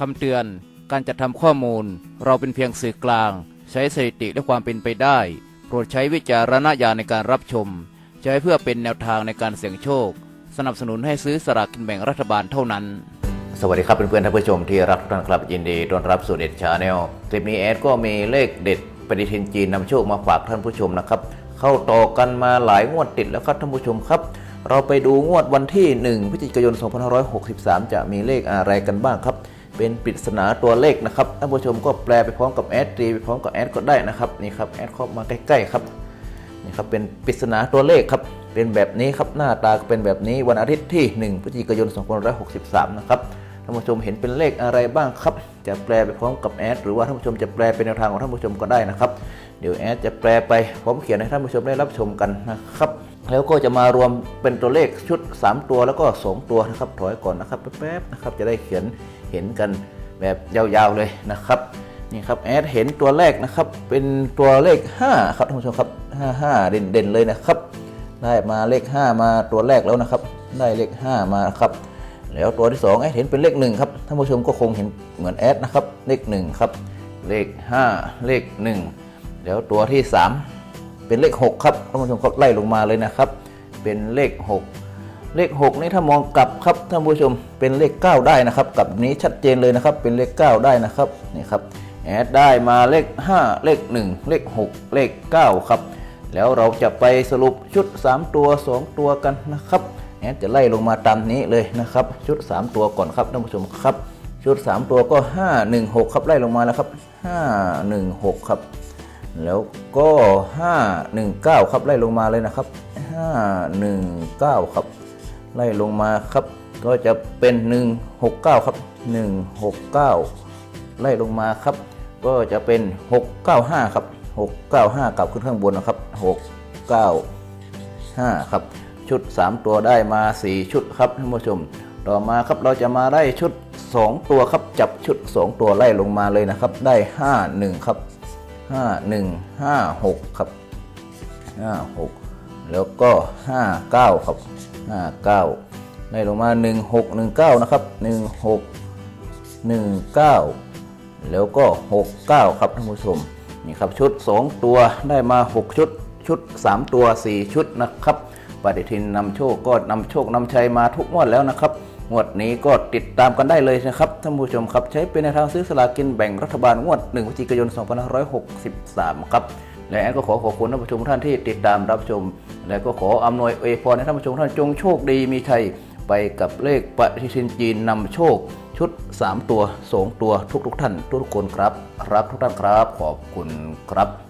คำเตือน การจัดทำข้อมูล เราเป็นเพียงสื่อกลาง ใช้สถิติและความเป็นไปได้ โปรดใช้วิจารณญาณในการรับชม ใช้เพื่อเป็นแนวทางในการเสี่ยงโชค สนับสนุนให้ซื้อสลากกินแบ่งรัฐบาลเท่านั้น สวัสดีครับเพื่อนๆท่านผู้ชมที่รักทุกท่านครับยินดีต้อนรับสู่เด็ดชาแนลคลิปนี้แอดก็มีเลขเด็ดปฏิทินจีนนำโชคมาฝากท่านผู้ชมนะครับเข้าต่อกันมาหลายงวดติดแล้วครับท่านผู้ชมครับ เราไปดูงวดวันที่ 1 พฤศจิกายน 2563 จะมีเลขอะไรกันบ้างครับ เป็นปริศนาตัวเลขนะครับท่านผู้ชมก็แปลไปพร้อมกับแอดตรีไปพร้อมกับแอดก็ได้นะครับนี่ครับแอดเข้ามาใกล้ๆครับนี่ครับเป็นปริศนาตัวเลขครับเป็นแบบนี้ครับหน้าตาเป็นแบบนี้วันอาทิตย์ที่ 1พฤศจิกายน2563 นะครับท่านผู้ชมเห็นเป็นเลขอะไรบ้างครับ จะแปลไปพร้อมกับแอดหรือว่าท่านผู้ชมจะแปลเป็นแนวทางของท่านผู้ชมก็ได้นะครับ เดี๋ยวแอดจะแปลไปพร้อมเขียนให้ท่านผู้ชมได้รับชมกันนะครับ แล้วก็จะมารวมเป็นตัวเลขชุด 3 ตัวแล้วก็ 2 ตัวนะครับถอยก่อนนะครับแป๊บๆนะครับจะได้เขียนเห็นกันแบบยาวๆเลยนะครับนี่ครับแอดเห็นตัวแรกนะครับเป็นตัวเลข 5 ครับท่านผู้ชมครับ 55 เด่นๆเลยนะครับ ได้มาเลข 5 มาตัวแรกแล้วนะครับ ได้เลข 5 มาครับแล้วตัวที่2แอดเห็นเป็นเลข1ครับท่านผู้ชมก็คงเห็นเหมือนแอดนะครับเลข1ครับเลข 5 เลข 1 แล้วตัวที่ 3 เป็นเลข 6 ครับท่านผู้ชมก็ไล่ลงมาเลยนะครับ เป็นเลข 6 เลข 6 นี่ถ้ามองกลับครับท่านผู้ชมเป็นเลข 9 ได้นะครับกลับนี้ชัดเจนเลยนะครับ เป็นเลข 9 ได้นะครับนี่ครับแอดได้มาเลข 5 เลข 1 เลข 6 เลข 9 ครับ แล้วเราจะไปสรุปชุด 3 ตัว 2 ตัวกันนะครับแอดจะไล่ลงมาตามนี้เลยนะครับ ชุด 3 ตัวก่อนครับท่านผู้ชมครับ ชุด 3 ตัวก็ 5 1 6 ครับไล่ลงมาแล้วครับ 5 1 6 ครับ แล้วก็ 5 1 9 ครับไล่ลงมาเลยนะครับ 5 1 9 ครับ ไล่ลงมาครับ ก็จะเป็น 1 6 9 ครับ 1 6 9 ไล่ลงมาครับ ก็จะเป็น 6 9 5 ครับ 6 9 5 กลับขึ้นข้างบนนะครับ 6 9 5 ครับ ชุด 3 ตัวได้มา 4 ชุดครับท่านผู้ชม ต่อมาครับเราจะมาได้ชุด 2 ตัวครับจับชุด 2 ตัวไล่ลงมาเลยนะครับ ได้ 5 1 ครับ 5 1 5 6 ครับ 5 6 แล้วก็ 5 9 ครับ 5 9ไล่ลงมา 1 6 1 9 นะครับ 1 6 1 9 แล้วก็ 6 9 ครับท่านผู้ชมนี่ครับชุด 2 ตัวได้มา 6 ชุดชุด 3 ตัว 4 ชุดนะครับปฏิทินนำโชคก็นำโชคนำชัยมาทุกงวดแล้วนะครับ งวดนี้ก็ติดตามกันได้เลยนะครับท่านผู้ชมครับ ใช้เป็นแนวทางซื้อสลากินแบ่งรัฐบาลงวด1พฤศจิกายน 2563 ครับ และแอนก็ขอขอบคุณท่านผู้ชมท่านที่ติดตามรับชม และก็ขออำนวยอวยพรให้ท่านผู้ชมท่านจงโชคดีมีชัยไปกับเลขปฏิทินจีนนำโชค ชุด 3 ตัว 2 ตัวทุกๆท่านทุกๆคนครับ รับทุกท่านครับ ขอบคุณครับ